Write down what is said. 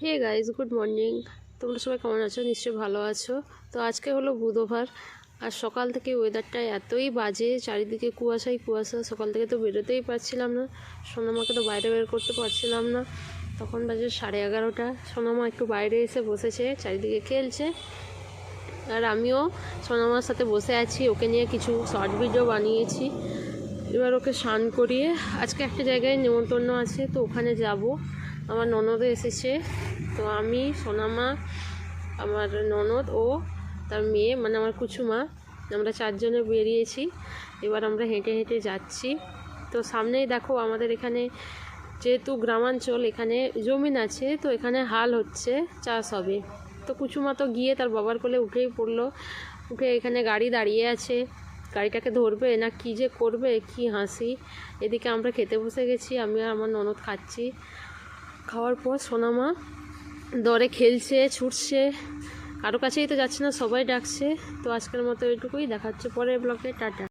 Hey guys good morning তোমরা সবাই কেমন আছো? নিশ্চয়ই ভালো আছো। তো আজকে হলো বুধবার। আর সকাল থেকে ওয়েদারটা এতই বাজে, চারিদিকে কুয়াশাই কুয়াশা। সকাল থেকে তো বেরোতেই পারছিলাম না। সোনামাকে তো বাইরে বের করতে পারছিলাম না। তখন বাজে সাড়ে এগারোটা। সোনামা একটু বাইরে এসে বসেছে, চারিদিকে খেলছে। আর আমিও সোনামার সাথে বসে আছি। ওকে নিয়ে কিছু শর্ট ভিডিও বানিয়েছি। এবার ওকে স্নান করিয়ে আজকে একটা জায়গায় নেমন্তন্ন আছে, তো ওখানে যাব। আমার ননদও এসেছে। তো আমি, সোনামা, আমার ননদ ও তার মেয়ে মানে আমার কুচুমা, আমরা চারজনে বেরিয়েছি। এবার আমরা হেঁটে হেঁটে যাচ্ছি। তো সামনেই দেখো আমাদের এখানে যেহেতু গ্রামাঞ্চল, এখানে জমিন আছে, তো এখানে হাল হচ্ছে, চাষ হবে। তো কুচুমা তো গিয়ে তার বাবার কোলে উঠেই পড়ল। উঠে এখানে গাড়ি দাঁড়িয়ে আছে। গাড়িটাকে ধরবে না কি যে করবে, কি হাসি। এদিকে আমরা খেতে বসে গেছি, আমি আর আমার ননদ খাচ্ছি। খাওয়ার পর সোনামা দরে খেলছে, ছুটছে। কারও কাছেই তো যাচ্ছে না, সবাই ডাকছে। তো আজকের মতো এটুকুই দেখাচ্ছে পরের ব্লকে টাটা।